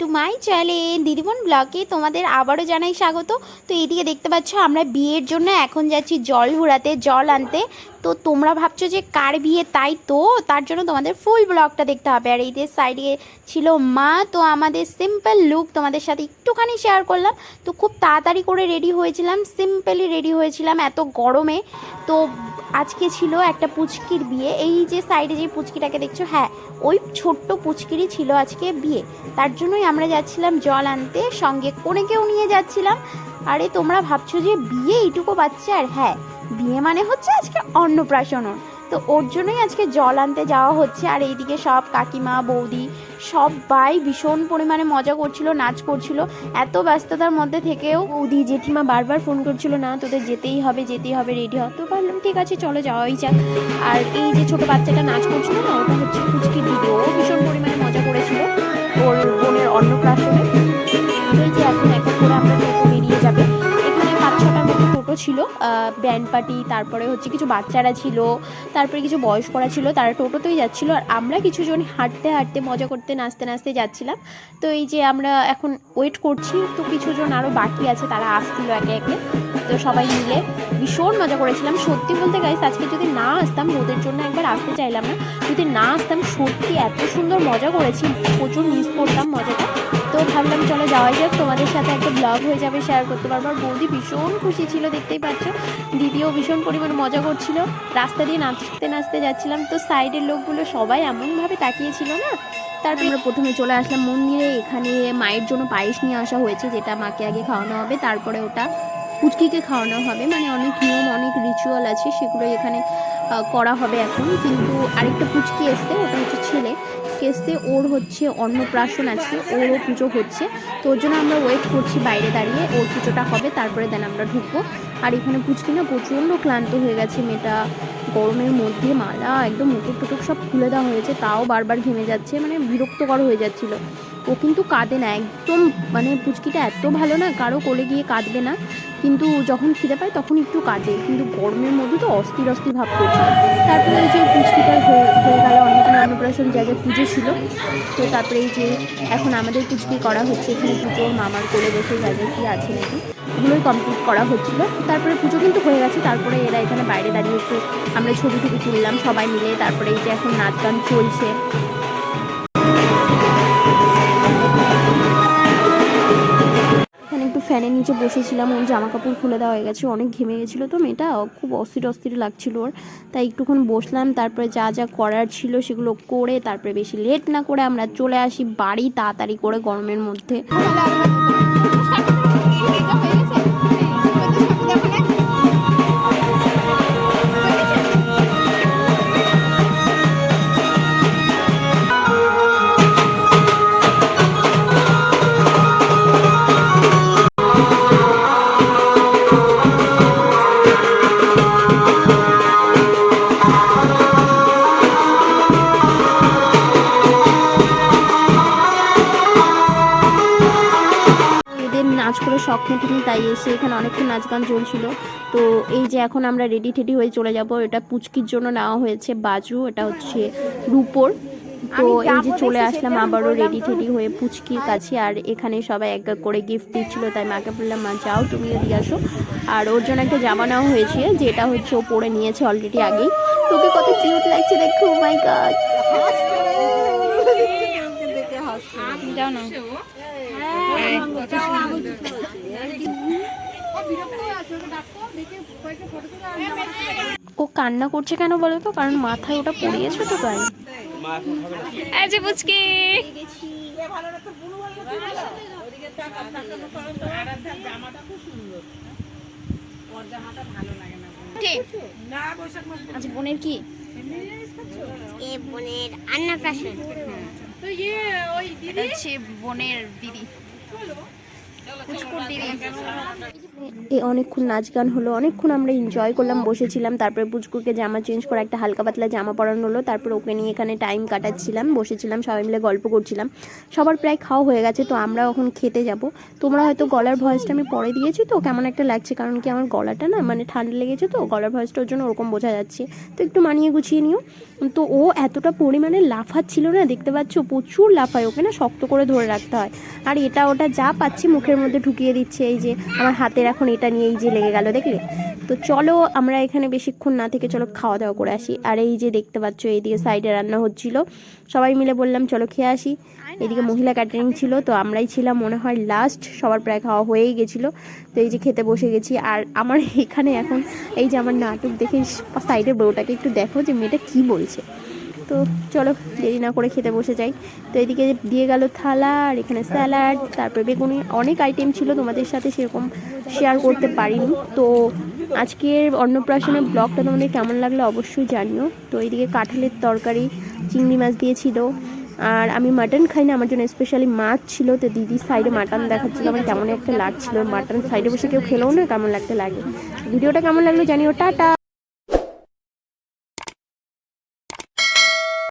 Two my channel দিদিমন ব্লগে তোমাদের আবারও জানাই স্বাগত। তো এদিকে দেখতে পাচ্ছ, আমরা বিয়ের জন্য এখন যাচ্ছি জল ঘোরাতে জল আনতে। তো তোমরা ভাবছ যে কার বিয়ে? তাই তো, তার জন্য তোমাদের ফুল ব্লগটা দেখতে হবে। আর এইদের সাইডে ছিল মা, তো আমাদের সিম্পল লুক তোমাদের সাথে একটুখানি শেয়ার করলাম। তো খুব তাড়াতাড়ি করে রেডি হয়েছিলাম সিম্পলি রেডি হয়েছিলাম এত গরমে। তো আজকে ছিল একটা পুচকির বিয়ে। এই যে সাইডে যে পুচকিটাকে দেখছ হ্যাঁ ওই ছোট্ট পুচকিরই ছিল আজকে বিয়ে। তার জন্যই আমরা যাচ্ছিলাম জল আনতে, সঙ্গে কোনেকেও নিয়ে যাচ্ছিলাম। আরে, তোমরা ভাবছ যে বিয়ে এইটুকু বাচ্চার হ্যাঁ বিয়ে মানে হচ্ছে আজকে অন্নপ্রাশনন তো ওর জন্যই আজকে জল আনতে যাওয়া হচ্ছে, আর এইদিকে সব কাকিমা, বৌদি সবাই ভীষণ পরিমাণে মজা করছিল, নাচ করছিল। এত ব্যস্ততার মধ্যে থেকেও বৌদি, জেঠিমা বারবার ফোন করছিল, না, তোদের যেতেই হবে যেতেই হবে রেডি হ। তো ভাবলাম, ঠিক আছে, চলো, যাওয়াই যাক। আর এই যে ছোট বাচ্চাটা নাচ করছিল না, ওটা হচ্ছে কুচকি দিদি। ও ভীষণ পরিমাণে মজা করেছিল ওর বোনের অন্নপ্রাশনে। ছিল ব্যান্ড পার্টি তারপরে হচ্ছে কিছু বাচ্চারা ছিল, তারপরে কিছু বয়স্করা ছিল, তারা টোটোতেই যাচ্ছিল, আর আমরা কিছুজন হাঁটতে হাঁটতে মজা করতে নাচতে নাচতে যাচ্ছিলাম। তো এই যে আমরা এখন ওয়েট করছি, তো কিছুজন আরও বাকি আছে, তারা আসছিল একে একে। তো সবাই মিলে ভীষণ মজা করেছিলাম। সত্যি বলতে গাইস আজকে যদি না আসতাম, ওদের জন্য একবার আসতে চাইলাম না। যদি না আসতাম, সত্যি এত সুন্দর মজা করেছি, প্রচুর মিস করতাম মজাটা। তো ভাবলাম চলো যাওয়াই যাক। তোমাদের সাথে একটা ব্লগ হয়ে যাবে শেয়ার করতে পারব। আর বৌদি ভীষণ খুশি ছিল, দেখতেই পাচ্ছ। দিদিও ভীষণ পরিমাণ মজা করছিল। রাস্তা দিয়ে নাচতে নাচতে যাচ্ছিলাম। তো সাইডের লোকগুলো সবাই এমনভাবে তাকিয়েছিল না? তারপরে আমরা প্রথমে চলে আসলাম মন্দিরে। এখানে মায়ের জন্য পায়েস নিয়ে আসা হয়েছে, যেটা মাকে আগে খাওয়ানো হবে। তারপরে ওটা পুচকিকে খাওয়ানো হবে। মানে অনেক নিয়ম, অনেক রিচুয়াল আছে সেগুলো এখানে করা হবে এখন। কিন্তু আরেকটা পুচকি এসছে, ওটা হচ্ছে ছেলে। এসছে ওর হচ্ছে অন্নপ্রাশন আছে ওরও পুজো হচ্ছে। তো ওর জন্য আমরা ওয়েট করছি বাইরে দাঁড়িয়ে, ওর পুজোটা হবে, তারপরে দেন আমরা ঢুকবো। আর এখানে পুচকি না, প্রচণ্ড ক্লান্ত হয়ে গেছে মেয়েটা। গরমের মধ্যে মালা, একদম মুটুক টুটুক সব খুলে দেওয়া হয়েছে, তাও বারবার ঘেমে যাচ্ছে মানে বিরক্তকর হয়ে যাচ্ছিল। ও কিন্তু কাঁদে না, একদম মানে পুচকিটা এত ভালো না, কারও কোলে গিয়ে কাঁদবে না। কিন্তু যখন খিদে পায় তখন একটু কাঁদে, কিন্তু গরমের মধ্যে তো অস্থির অস্থির ভাব করছে। তারপরে এই যে পুচকিটা হয়ে গেল অন্নপূর্ণা অন্নপ্রাশন যা যা পুজো ছিল, তো তারপরে এই যে এখন আমাদের পুচকি করা হচ্ছে, এখানে পুজো, মামার কোলে বসে যা যা কি আছে নাকি, এগুলোই কমপ্লিট করা হচ্ছিল। তারপরে পুজো কিন্তু হয়ে গেছে, তারপরে এরা এখানে বাইরে দাঁড়িয়ে একটু আমরা ছবি টবি তুললাম সবাই মিলে, তারপরে এই যে এখন নাচ গান চলছে। ফ্যানের নিচে বসেছিলাম, ওর জামা কাপড় খুলে দেওয়া হয়ে গেছে, অনেক ঘেমে গেছিল তো মেয়েটা, খুব অস্থির অস্থির লাগছিল ওর। তাই একটুক্ষণ বসলাম, তারপরে যা যা করার ছিল সেগুলো করে, তারপরে বেশি লেট না করে আমরা চলে আসি বাড়ি তাড়াতাড়ি করে গরমের মধ্যে। করে শখ মেটেনি তাই এসে এখানে অনেকক্ষণ নাচ গান চলছিল। তো এই যে এখন আমরা রেডি টেডি হয়ে চলে যাব এটা পুচকির জন্য নেওয়া হয়েছে বাজু এটা হচ্ছে রূপোর। তো এই যে চলে আসলাম আবারও রেডি টেডি হয়ে পুচকির কাছে আর এখানে সবাই এক এক করে গিফট দিচ্ছিল তাই মাকে বললাম মা যাও তুমিও দিয়ে আসো। আর ওর জন্য একটা জামা নেওয়া হয়েছে যেটা হচ্ছে ও পরে নিয়েছে অলরেডি আগেই। তোকে কত কিউট লাগছে দেখো মাই গড যাও না। ও কান্না করছে কেন বলো তো? কারণ মাথায় ওটা পড়িয়েছে তো তাই। এই যে আচ্ছা বোনের কি? এ বোনের হচ্ছে বোনের দিদি। পুচকুর দিদি এ অনেকক্ষণ নাচ গান হলো, অনেকক্ষণ আমরা এনজয় করলাম, বসেছিলাম। তারপরে পুচকুকে জামা চেঞ্জ করে, একটা হালকা পাতলা জামা পরানো হলো। তারপর ওকে নিয়ে এখানে টাইম কাটাচ্ছিলাম, বসেছিলাম, সবাই মিলে গল্প করছিলাম। সবার প্রায় খাওয়া হয়ে গেছে, তো আমরা এখন খেতে যাব। তোমরা হয়তো গলার ভয়েসটা আমি পরে দিয়েছি তো, কেমন একটা লাগছে? কারণ কি আমার গলাটা না মানে ঠান্ডা লেগেছে তো, গলার ভয়েসটা ওর জন্য ওরকম বোঝা যাচ্ছে। তো একটু মানিয়ে গুছিয়ে নিও। তো ও এতটা পরিমাণে লাফাচ্ছিল না, দেখতে পাচ্ছ? প্রচুর লাফায় ওকে না, শক্ত করে ধরে রাখতে হয়। আর এটা ওটা যা পাচ্ছি, মুখের মধ্যে ঢুকিয়ে দিচ্ছে, এই যে আমার হাতের এখন এটা নিয়ে এই যে লেগে গেল, দেখলে? তো চলো আমরা এখানে বেশিক্ষণ না থেকে চলো খাওয়া দাওয়া করে আসি। আর এই যে দেখতে পাচ্ছ, এইদিকে সাইডে রান্না হচ্ছিল। সবাই মিলে বললাম, চলো খেয়ে আসি। এদিকে মহিলা ক্যাটারিং ছিল, তো আমরাই ছিলাম, মনে হয় লাস্ট সবার প্রায় খাওয়া হয়েই গেছিল। তো এই যে খেতে বসে গেছি। আর আমার এখানে এখন, এই যে আমার নাটক দেখে সাইডে বউটাকে একটু দেখো যে মেয়েটা কি বলছে। তো চলো, দেরি না করে খেতে বসে যাই। তো এদিকে দিয়ে গেল থালা আর এখানে স্যালাড, তারপরে বেগুনি, অনেক আইটেম ছিল তোমাদের সাথে সেরকম শেয়ার করতে পারিনি। তো আজকের অন্নপ্রাশনের ব্লগটা তোমাদের কেমন লাগল অবশ্যই জানিও। তো এইদিকে কাঁঠালের তরকারি, চিংড়ি মাছ দিয়েছিল। আর আমি মাটন খাই না আমার জন্য স্পেশালি মাছ ছিল। তো দিদি সাইডে মাটন দেখাচ্ছিল, আমার কেমন একটা লাগছিল। মাটন সাইডে বসে কেউ খেলেও না, কেমন লাগতে লাগে। ভিডিওটা কেমন লাগল জানিও, টাটা!